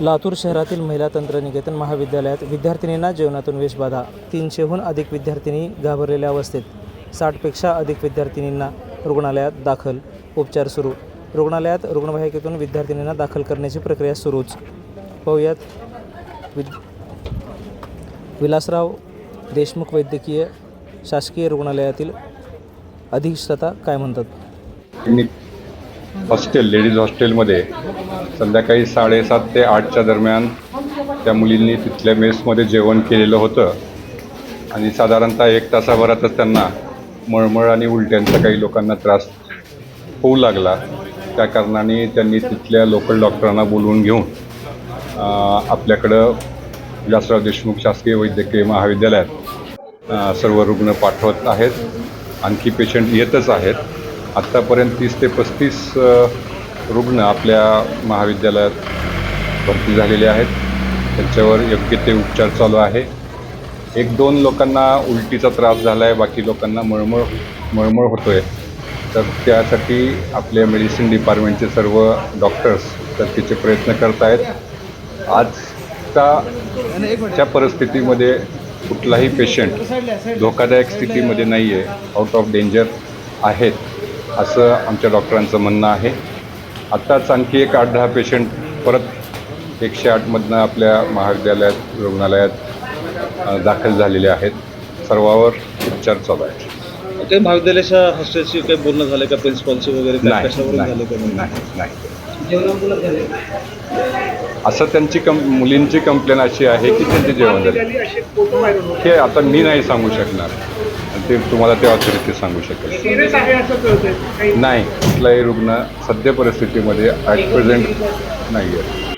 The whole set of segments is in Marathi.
लातूर शहरातील महिला तंत्रनिकेतन महाविद्यालयात विद्यार्थिनींना जेवणातून वेशबाधा तीनशेहून अधिक विद्यार्थिनी घाबरलेल्या अवस्थेत साठपेक्षा अधिक विद्यार्थिनींना रुग्णालयात दाखल. उपचार सुरू. रुग्णालयात रुग्णवाहिकेतून विद्यार्थिनींना दाखल करण्याची प्रक्रिया सुरूच. पाहूयात वि विलासराव देशमुख वैद्यकीय शासकीय रुग्णालयातील अधिष्ठाता काय म्हणतात? हॉस्टेल लेडीज हॉस्टेलमध्ये संध्याकाळी साडेसात ते आठच्या दरम्यान त्या मुलींनी तिथल्या मेसमध्ये जेवण केलेलं होतं. आणि साधारणतः एक तासाभरातच त्यांना मळमळ आणि उलट्यांचा काही लोकांना त्रास होऊ लागला. त्या कारणाने त्यांनी तिथल्या लोकल डॉक्टरांना बोलवून घेऊन आपल्याकडं विलासराव देशमुख शासकीय वैद्यकीय महाविद्यालयात सर्व रुग्ण पाठवत आहेत. आणखी पेशंट येतच आहेत. आत्तापर्यंत तीस ते पस्तीस रुग्ण आपल्या महाविद्यालयात भरती झालेले आहेत. त्यांच्यावर योग्य ते उपचार चालू आहे. एक दोन लोकांना उलटीचा त्रास झाला आहे बाकी लोकांना मळमळ मळमळ होतो आहे तर त्यासाठी आपल्या मेडिसिन डिपार्टमेंटचे सर्व डॉक्टर्स तिचे प्रयत्न करत आहेत आजच्या परिस्थितीमध्ये कुठलाही पेशंट धोकादायक स्थितीमध्ये नाही आहे आउट ऑफ डेंजर आहेत. असं आमच्या डॉक्टरांचं म्हणणं आहे. आत्ताच आणखी एक आठ दहा पेशंट परत एकशे आठमधनं आपल्या महाविद्यालयात रुग्णालयात दाखल झालेले आहेत. सर्वावर उपचार चालू आहेत. काही महाविद्यालयाच्या हॉस्टेलशी काही बोलणं झालं का? प्रिन्सिपॉलशी वगैरे काय? नाही कशावरून झालं नाही का नाही नाही. असं त्यांची कं मुलींची कंप्लेन अशी आहे की त्यांचे जेवण झाले. हे आता मी नाही सांगू शकणार. ते तुम्हाला ते ऑथॉरिटी सांगू शकेल. नाही कुठलाही रुग्ण सद्य परिस्थितीमध्ये ॲट प्रेझेंट नाही आहे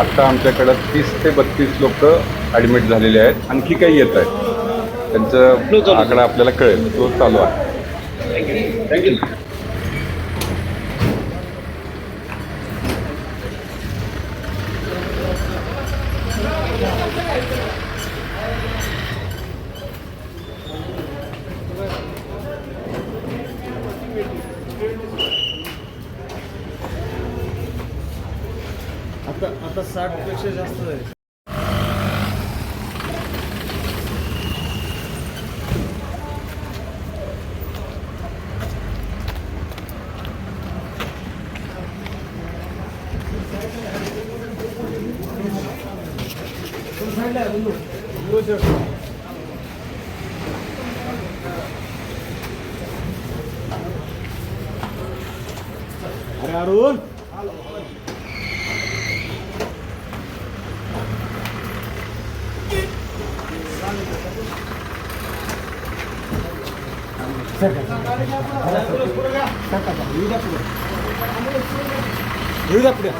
आत्ता आमच्याकडं तीस ते बत्तीस लोक ॲडमिट झालेले आहेत. आणखी काही येत आहेत. त्यांचं आकडा आपल्याला कळेल. तो चालू आहे. थँक्यू आता आता साठपेक्षा जास्त आहे. अरे अरुण! ルーダップです。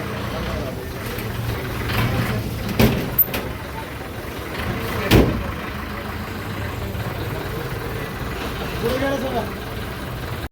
これか。